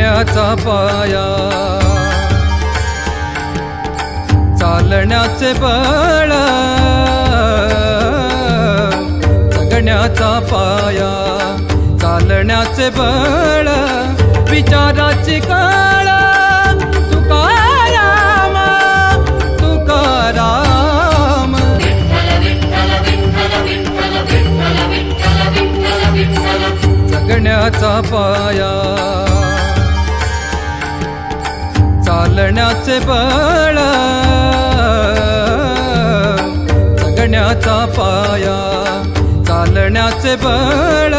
चालण्याचा पाया. चालण्याचे बळ. जगण्याचा पाया. चालण्याचे बळ. विचाराची काळ. तुकाराम. तुकाराम. जगण्याचा पाया. जगण्याचे बळ. जगण्याचा पाया चालण्याचे बळ.